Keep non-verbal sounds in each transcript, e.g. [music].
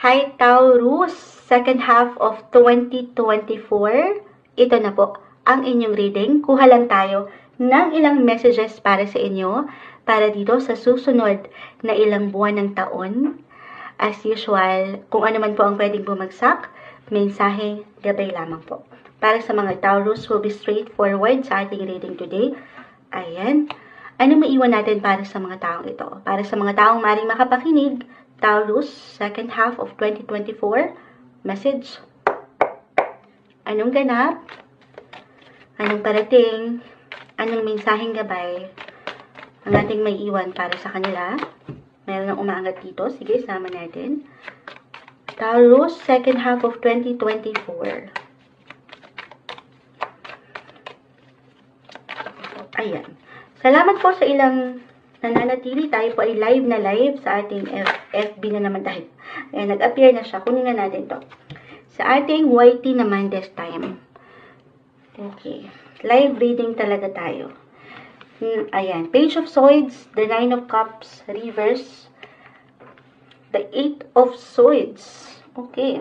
Hi Taurus, second half of 2024. Ito na po ang inyong reading. Kuha lang tayo ng ilang messages para sa inyo para dito sa susunod na ilang buwan ng taon. As usual, kung ano man po ang pwedeng bumagsak, mensahe gabay lamang po. Para sa mga Taurus will be straightforward sa ating reading today. Ayan. Ano maiwan natin para sa mga taong ito? Para sa mga taong maring makapakinig, Taurus, second half of 2024, message. Anong ganap? Anong parating? Anong mensaheng gabay? Ang ating may iwan para sa kanila. Meron ng umaangat dito. Sige, sama natin. Taurus, second half of 2024. Ayan. Salamat po sa ilang nananatili. Tayo po ay live na live sa ating FB na naman tayo. Ayan, nag-appear na siya. Kunin na natin to. Sa ating YT naman this time. Okay. Live reading talaga tayo. Hmm, Ayan. Page of Swords, the Nine of Cups, Reverse, the Eight of Swords. Okay.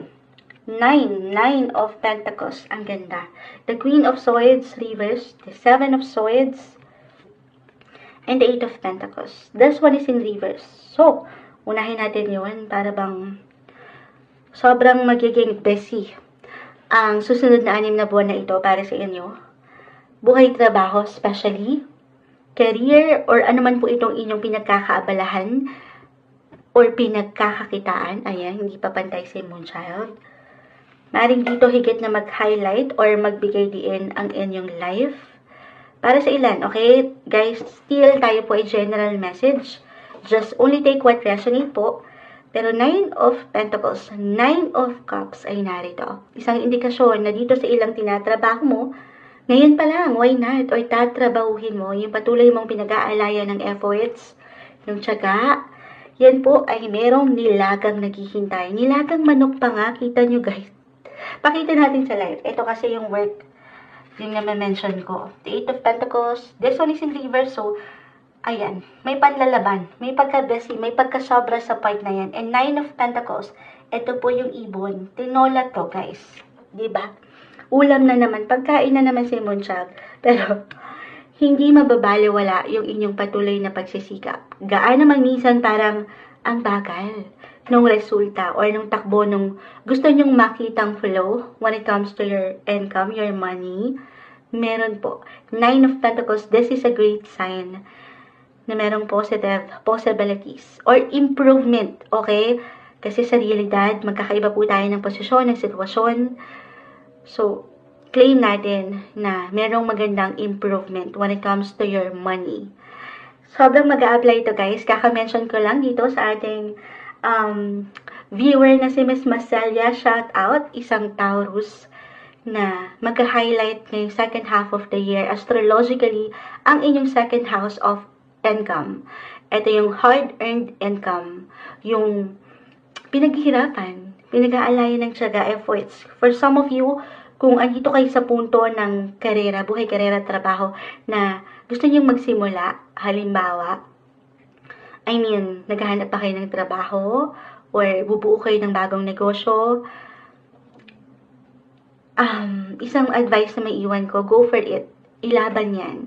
Nine, Nine of Pentacles. Ang ganda. The Queen of Swords, Reverse, the Seven of Swords, and the Eight of Pentacles. This one is in reverse. So, unahin natin yun para bang sobrang magiging busy ang susunod na anim na buwan na ito para sa inyo. Buhay trabaho, especially, career, or ano man po itong inyong pinagkakaabalahan or pinagkakakitaan. Ayan, hindi pa pantay si Moonchild. Maring dito higit na mag-highlight or magbigay diin ang inyong life. Para sa ilan, okay? Guys, still tayo po ay general message. Just only take what resonate po. Pero Nine of Pentacles, Nine of Cups ay narito. Isang indikasyon na dito sa ilang tinatrabaho mo, ngayon pa lang, why not? Or tatrabahuhin mo yung patuloy mong pinag-aalayan ng efforts, yung tiyaga. Yan po ay merong nilagang naghihintay. Nilagang manok pa nga, kita nyo guys. Pakita natin sa live. Ito kasi yung work yung na-mention ko. The Eight of Pentacles. This one is in reverse. So, ayan. May panlalaban. May pagka-busy. May pagkasobra sa part na yan. And Nine of Pentacles. Ito po yung ibon. Tinola to, guys. ba? Ulam na naman. Pagkain na naman si Moonchild. Pero, [laughs] hindi mababaliwala yung inyong patuloy na pagsisikap. Gaan naman minsan parang ang bagal nung resulta or nung takbo nung gusto nyong makitang flow when it comes to your income, your money. Meron po. Nine of Pentacles, this is a great sign na merong positive possibilities or improvement, okay? Kasi sa realidad, magkakaiba po tayo ng posisyon, ng sitwasyon. So, claim natin na merong magandang improvement when it comes to your money. Sobrang mag apply ito guys. Kaka-mention ko lang dito sa ating um, viewer na si Miss Macelia. Shout out, isang Taurus na mag-highlight ngayong second half of the year astrologically ang inyong second house of income. Ito yung hard-earned income, yung pinaghihirapan, pinag-aalayan ng tiyaga efforts. For some of you, kung andito kayo sa punto ng karera, buhay, karera, trabaho, na gusto niyong magsimula, halimbawa, I mean, naghahanap pa kayo ng trabaho, or bubuo kayo ng bagong negosyo, um, isang advice na may iwan ko, go for it. Ilaban yan.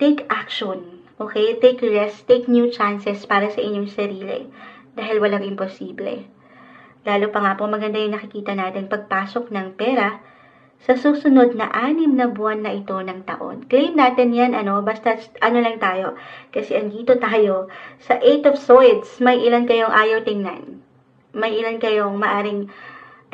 Take action. Okay? Take rest. Take new chances para sa inyong sarili. Dahil walang imposible. Lalo pa nga po maganda yung nakikita natin pagpasok ng pera sa susunod na anim na buwan na ito ng taon. Claim natin yan, ano, basta ano lang tayo. Kasi andito tayo sa Eight of Swords. May ilan kayong ayaw tingnan. May ilan kayong maaring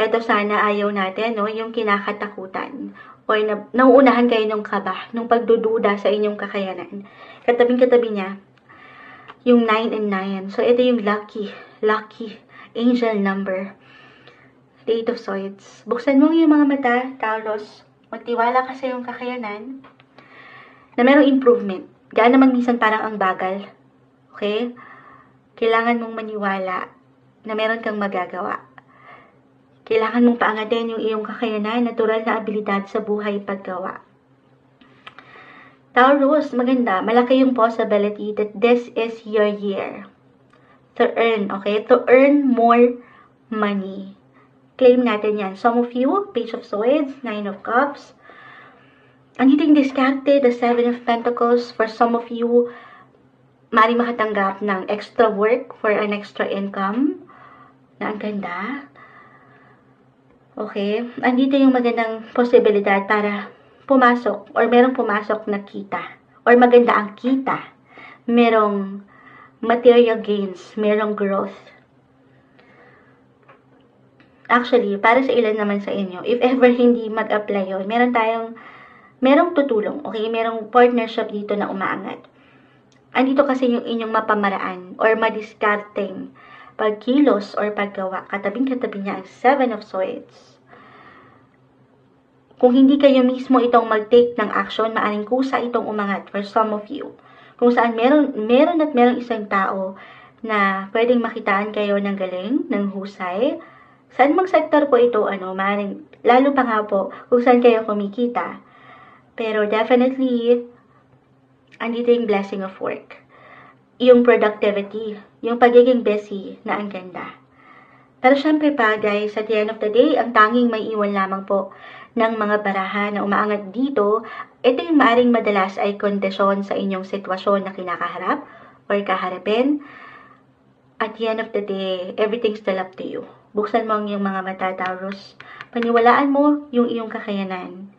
eto sana ayaw natin, no, yung kinakatakutan or na, nauunahan kayo ng kaba, nung pagdududa sa inyong kakayanan. Katabing-katabi niya, yung 9 and 9. So, ito yung lucky, lucky angel number. Eight of Swords. Buksan mo yung mga mata, Taurus. Magtiwala ka sa iyong kakayanan na merong improvement. Gaan naman minsan parang ang bagal. Okay? Kailangan mong maniwala na meron kang magagawa. Kailangan mong paangatin yung iyong kakayanan, natural na abilidad sa buhay paggawa. Taurus, maganda. Malaki yung possibility that this is your year to earn, okay? To earn more money. Claim natin yan. Some of you, Page of Swords, Nine of Cups. Andito yung diskarte, the Seven of Pentacles. For some of you, mari makatanggap ng extra work for an extra income. Na ang ganda. Okay. Andito yung magandang posibilidad para pumasok or merong pumasok na kita or maganda ang kita. Merong material gains, merong growth. Actually, para sa ilan naman sa inyo, if ever hindi mag-apply yun, meron tayong, merong tutulong, okay? Merong partnership dito na umaangat. Andito kasi yung inyong mapamaraan or madiskarteng pagkilos or paggawa. Katabing-katabi niya ang Seven of Swords. Kung hindi kayo mismo itong mag-take ng action, maaring kusa itong umangat for some of you. Kung saan meron, meron at meron isang tao na pwedeng makitaan kayo ng galing, ng husay. Saan mang sektor po ito, ano, maaring, lalo pa nga po, kung saan kayo kumikita. Pero definitely, andito yung blessing of work. Yung productivity, yung pagiging busy na ang ganda. Pero syempre pa guys, at the end of the day, ang tanging may iwan lamang po ng mga baraha na umaangat dito, ito yung maaring madalas ay kondisyon sa inyong sitwasyon na kinakaharap or kaharapin. At the end of the day, everything's still up to you. Buksan mo ang iyong mga mata, Taurus. Paniwalaan mo yung iyong kakayanan.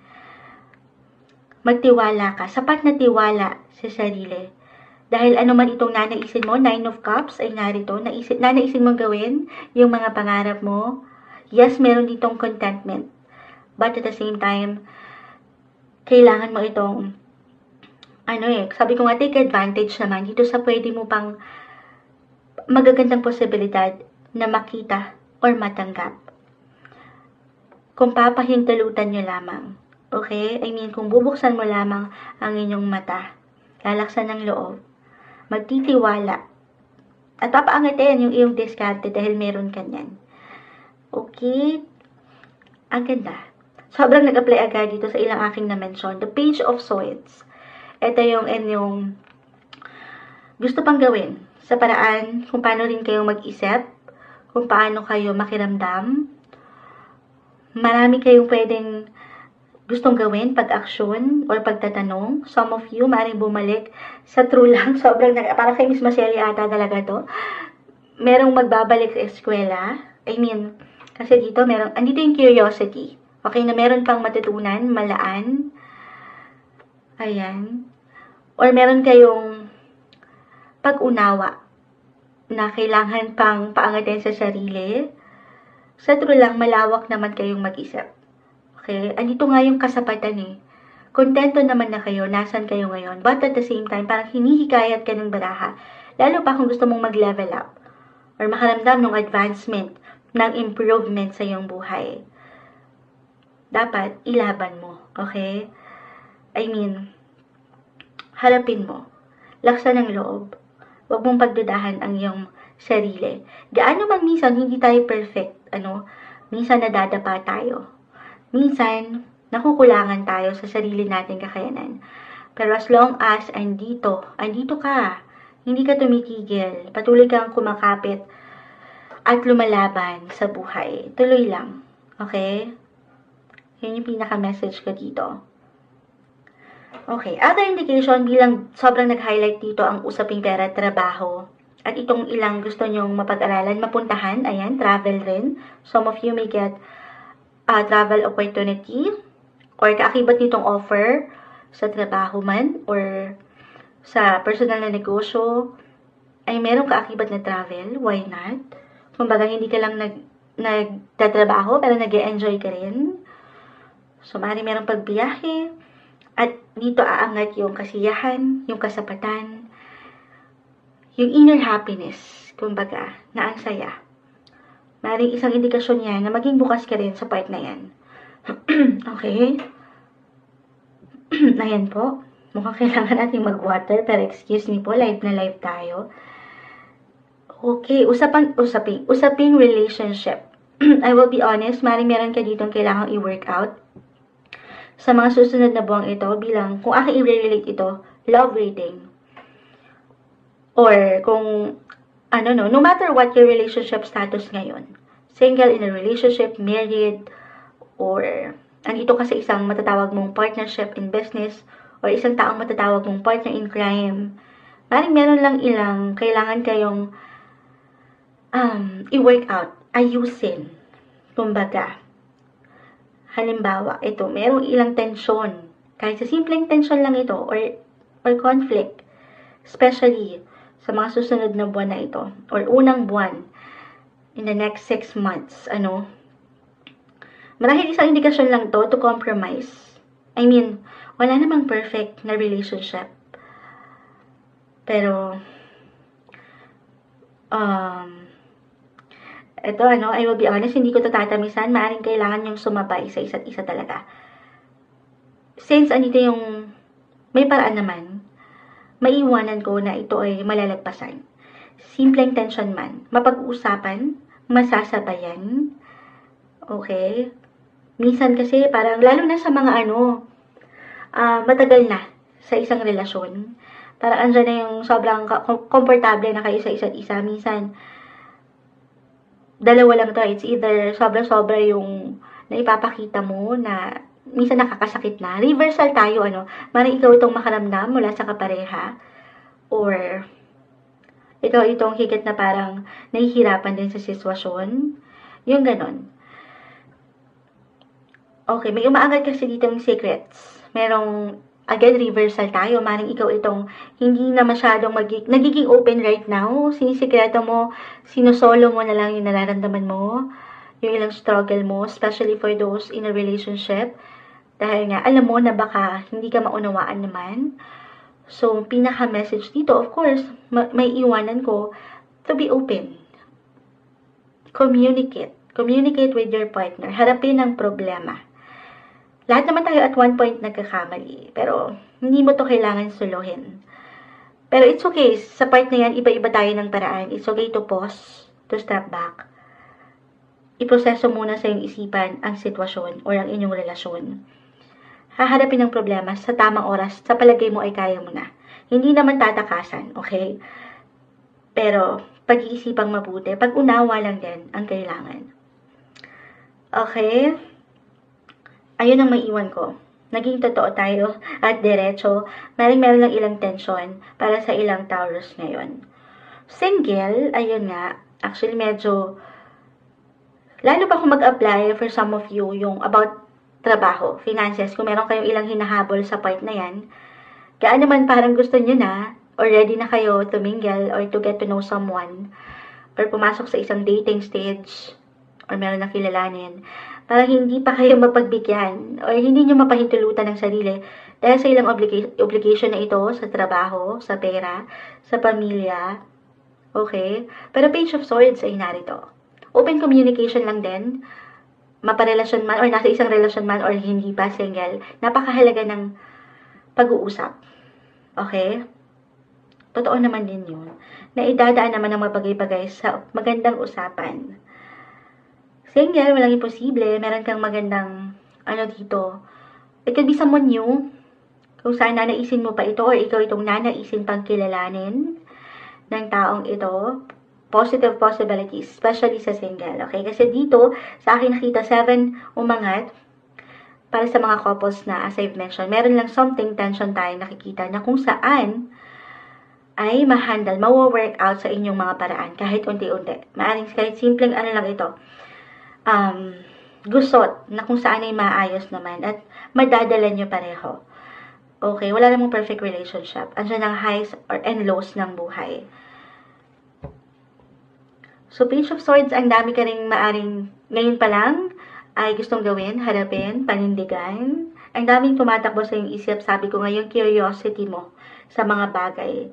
Magtiwala ka. Sapat na tiwala sa sarili. Dahil ano man itong nanaisin mo, Nine of Cups ay narito, naisip, nanaisin mong gawin yung mga pangarap mo. Yes, meron ditong contentment. But at the same time, kailangan mo itong, ano eh, sabi ko nga, take advantage naman dito sa pwede mo pang magagandang posibilidad na makita or matanggap. Kung papahintalutan nyo lamang. Okay? I mean, kung bubuksan mo lamang ang inyong mata, lalaksan ng loob, magtitiwala, at papaangatin yung iyong diskarte dahil meron ka niyan. Okay? Ang ganda. Sobrang nag-apply agad dito sa ilang aking na-mention. The Page of Swords. Ito yung inyong gusto pang gawin sa paraan kung paano rin kayo mag-isip, kung paano kayo makiramdam. Marami kayong pwedeng gustong gawin pag-aksyon or pagtatanong. Some of you, maaaring bumalik sa true [laughs] lang. Sobrang, parang kay Miss Maseli ata talaga to. Merong magbabalik sa eskwela. I mean, kasi dito, meron, andito yung curiosity. Okay, na meron pang matutunan, malaan. Ayan. Or meron kayong pag-unawa na kailangan pang paangatin sa sarili. Sa true lang, malawak naman kayong mag-isip. Okay? Andito nga yung kasapatan eh. Kontento naman na kayo, nasan kayo ngayon. But at the same time, parang hinihikayat ka ng baraha. Lalo pa kung gusto mong mag-level up. Or makaramdam ng advancement, ng improvement sa iyong buhay. Dapat, ilaban mo. Okay? I mean, harapin mo. Laksan ng loob. Huwag mong pagdudahan ang iyong sarili. Gaano man minsan hindi tayo perfect, ano, minsan nadadapa tayo. Minsan, nakukulangan tayo sa sarili nating kakayanan. Pero as long as andito, andito ka, hindi ka tumitigil, patuloy kang kumakapit at lumalaban sa buhay. Tuloy lang. Okay? Yun yung pinaka-message ko dito. Okay, other indication bilang sobrang nag-highlight dito ang usaping pera at trabaho. At itong ilang gusto nyong mapag-aralan, mapuntahan, ayan, travel rin. Some of you may get a travel opportunity or kaakibat nitong offer sa trabaho man or sa personal na negosyo ay merong kaakibat na travel, why not? Kumbaga, hindi ka lang nag, nagtatrabaho pero nag enjoy ka rin. So, maaari merong pagbiyahe, at dito aangat yung kasiyahan, yung kasapatan, yung inner happiness, kumbaga, na ang saya. Maring isang indikasyon yan na maging bukas ka rin sa part na yan. [clears throat] okay? [clears throat] Ayan po. Mukhang kailangan natin mag-water, pero excuse me po, live na live tayo. Okay, usapang, usaping, usaping relationship. [clears throat] I will be honest, maring meron ka dito kailangang i-workout sa mga susunod na buwang ito bilang kung aking i-relate ito, love reading. Or kung ano no, no matter what your relationship status ngayon. single in a relationship, married, or andito ka sa isang matatawag mong partnership in business, or isang taong matatawag mong partner in crime, maring meron lang ilang kailangan kayong um, i-work out, ayusin. Kumbaga, halimbawa, ito, merong ilang tensyon. Kahit sa simpleng tensyon lang ito, or, or conflict, especially sa mga susunod na buwan na ito, or unang buwan, in the next six months, ano, marahil isang indikasyon lang to to compromise. I mean, wala namang perfect na relationship. Pero, um, ito ano, I will be honest, hindi ko to tatamisan, maaaring kailangan yung sumabay sa isa't isa talaga. Since andito yung may paraan naman, maiwanan ko na ito ay malalagpasan. Simpleng tension man, mapag-uusapan, masasabayan, okay? Minsan kasi parang, lalo na sa mga ano, ah, matagal na sa isang relasyon, parang andyan na yung sobrang komportable na kayo sa isa't isa. Minsan, dalawa lang to. It's either sobra-sobra yung naipapakita mo na minsan nakakasakit na. Reversal tayo, ano. Marang ikaw itong makaramdam mula sa kapareha. Or, ikaw itong higit na parang nahihirapan din sa sitwasyon. Yung ganon. Okay, may umaangat kasi dito yung secrets. Merong, again, reversal tayo. Maring ikaw itong hindi na masyadong magi- nagiging open right now. Sinisikreto mo, sinusolo mo na lang yung nararamdaman mo, yung ilang struggle mo, especially for those in a relationship. Dahil nga, alam mo na baka hindi ka maunawaan naman. So, pinaka-message dito, of course, ma- may iwanan ko to be open. Communicate. Communicate with your partner. Harapin ang problema. Lahat naman tayo at one point nagkakamali. Pero, hindi mo to kailangan suluhin. Pero it's okay. Sa part na yan, iba-iba tayo ng paraan. It's okay to pause, to step back. Iproseso muna sa iyong isipan ang sitwasyon or ang inyong relasyon. Haharapin ang problema sa tamang oras. Sa palagay mo ay kaya mo na. Hindi naman tatakasan, okay? Pero, pag-iisipang mabuti, pag-unawa lang din ang kailangan. Okay? Ayun ang maiwan ko. Naging totoo tayo at diretso, maring meron lang ilang tensyon para sa ilang Taurus ngayon. Single, ayun nga, actually medyo, lalo pa kung mag-apply for some of you yung about trabaho, finances, kung meron kayong ilang hinahabol sa part na yan, kaya naman parang gusto nyo na, or ready na kayo to mingle or to get to know someone, or pumasok sa isang dating stage, or meron na kilalanin, parang hindi pa kayo mapagbigyan or hindi nyo mapahintulutan ng sarili dahil sa ilang obliga- obligation na ito sa trabaho, sa pera, sa pamilya. Okay? Pero Page of Swords ay narito. Open communication lang din. Maparelasyon man or nasa isang relasyon man or hindi pa single. Napakahalaga ng pag-uusap. Okay? Totoo naman din yun. Na idadaan naman ng mga bagay-bagay sa magandang usapan. Single, walang imposible. Meron kang magandang, ano dito. It could be someone new. Kung saan nanaisin mo pa ito or ikaw itong nanaisin pang kilalanin ng taong ito. Positive possibilities, especially sa single. Okay? Kasi dito, sa akin nakita 7 umangat para sa mga couples na, as I've mentioned, meron lang something tension tayo nakikita na kung saan ay ma-handle, mawo-work out sa inyong mga paraan kahit unti-unti. Maaring kahit simpleng ano lang ito, um, gusot na kung saan ay maayos naman at madadala nyo pareho. Okay, wala namang perfect relationship. Andiyan ang highs or and lows ng buhay. So, Page of Swords, ang dami ka rin maaring ngayon pa lang ay gustong gawin, harapin, panindigan. Ang daming tumatakbo sa iyong isip, sabi ko ngayon, curiosity mo sa mga bagay.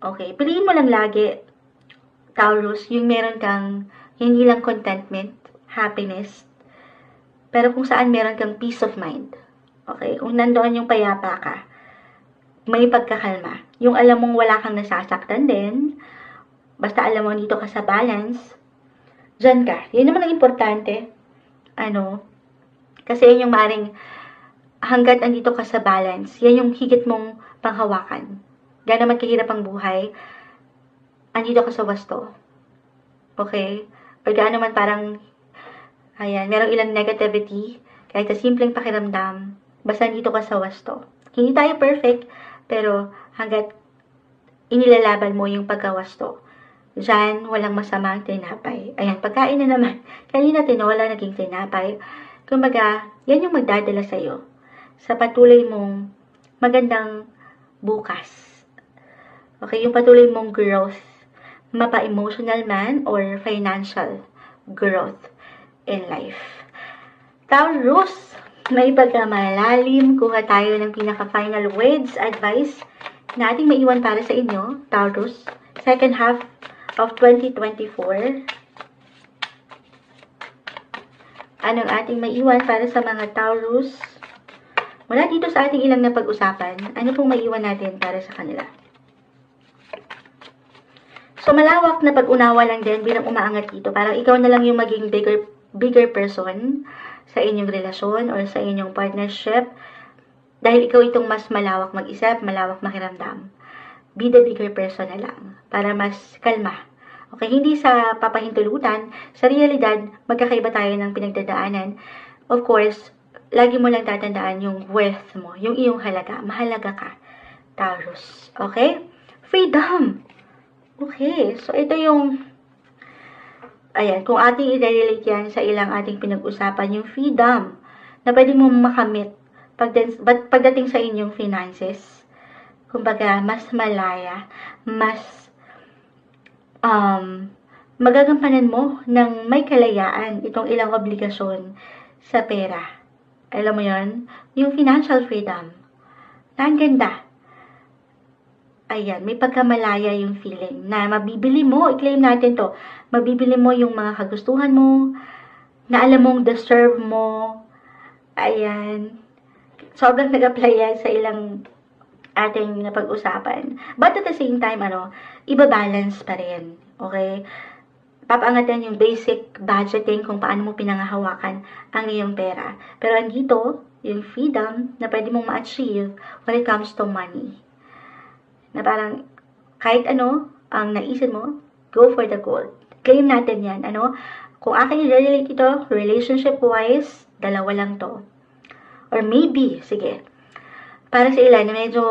Okay, piliin mo lang lagi, Taurus, yung meron kang hindi lang contentment, happiness, pero kung saan meron kang peace of mind. Okay, kung nandoon yung payapa ka, may pagkakalma. Yung alam mong wala kang nasasaktan din, basta alam mo dito ka sa balance, dyan ka. Yun naman ang importante. Ano, kasi yun yung maring hanggat andito ka sa balance, yan yung higit mong panghawakan. Gano'n man kahirap ang buhay, andito ka sa wasto. Okay? Or gaano man parang, ayan, merong ilang negativity, kahit sa simpleng pakiramdam, basta dito ka sa wasto. Hindi tayo perfect, pero hanggat inilalaban mo yung pagkawasto, Diyan, walang masamang tinapay. Ayan, pagkain na naman. Kanina tinawala naging tinapay. Kumbaga, yan yung magdadala sa'yo sa patuloy mong magandang bukas. Okay, yung patuloy mong growth. Mapa-emotional man or financial growth in life. Taurus, may pagkamalalim. Kuha tayo ng pinaka-final words, advice na ating maiwan para sa inyo, Taurus. Second half of 2024. Anong ating maiwan para sa mga Taurus? Mula dito sa ating ilang na pag-usapan, ano pong maiwan natin para sa kanila? So, malawak na pag-unawa lang din bilang umaangat dito. Parang ikaw na lang yung maging bigger, bigger person sa inyong relasyon or sa inyong partnership. Dahil ikaw itong mas malawak mag-isip, malawak makiramdam. Be the bigger person na lang para mas kalma. Okay, hindi sa papahintulutan, sa realidad, magkakaiba tayo ng pinagdadaanan. Of course, lagi mo lang tatandaan yung worth mo, yung iyong halaga. Mahalaga ka, Taurus. Okay? Freedom! Okay, so ito yung, ayan, kung ating i-relate yan sa ilang ating pinag-usapan, yung freedom na pwede mo makamit pagdating, pagdating sa inyong finances. Kumbaga, mas malaya, mas um, magagampanan mo ng may kalayaan itong ilang obligasyon sa pera. Alam mo yon Yung financial freedom. Na ang ganda. Ayan, may pagkamalaya yung feeling na mabibili mo, i-claim natin to, mabibili mo yung mga kagustuhan mo, na alam mong deserve mo. Ayan. Sobrang nag-apply yan sa ilang ating napag-usapan. But at the same time, ano, iba-balance pa rin. Okay? Papaangat yung basic budgeting kung paano mo pinangahawakan ang iyong pera. Pero andito, yung freedom na pwede mong ma-achieve when it comes to money. Na parang, kahit ano, ang naisip mo, go for the gold. Claim natin yan, ano? Kung akin i-relate ito, relationship-wise, dalawa lang to. Or maybe, sige, para sa ilan na medyo,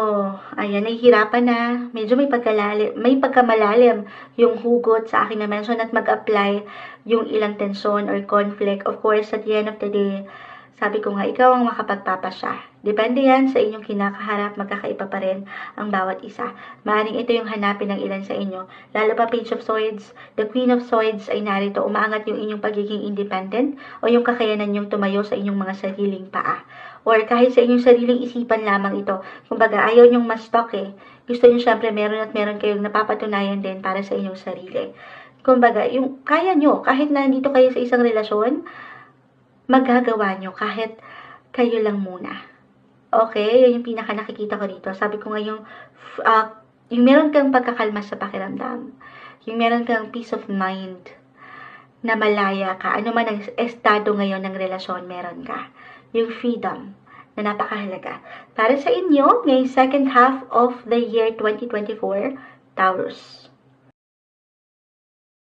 ayan, nahihirapan na, medyo may pagkalalim, may pagkamalalim yung hugot sa akin na mention at mag-apply yung ilang tension or conflict. Of course, at the end of the day, sabi ko nga, ikaw ang makapagpapasya. Depende yan sa inyong kinakaharap, magkakaiba pa rin ang bawat isa. Maaring ito yung hanapin ng ilan sa inyo. Lalo pa Page of Swords, the Queen of Swords ay narito, umaangat yung inyong pagiging independent o yung kakayanan yung tumayo sa inyong mga sariling paa. Or kahit sa inyong sariling isipan lamang ito. Kumbaga, ayaw nyong ma-stock eh. Gusto nyo syempre meron at meron kayong napapatunayan din para sa inyong sarili. Kumbaga, yung kaya nyo, kahit na nandito kayo sa isang relasyon, magagawa nyo kahit kayo lang muna. Okay? Yun yung pinaka nakikita ko dito. Sabi ko nga yung, uh, yung meron kang pagkakalma sa pakiramdam. Yung meron kang peace of mind na malaya ka. Ano man ang estado ngayon ng relasyon, meron ka. Yung freedom na napakahalaga. Para sa inyo, ngayong second half of the year 2024, Taurus.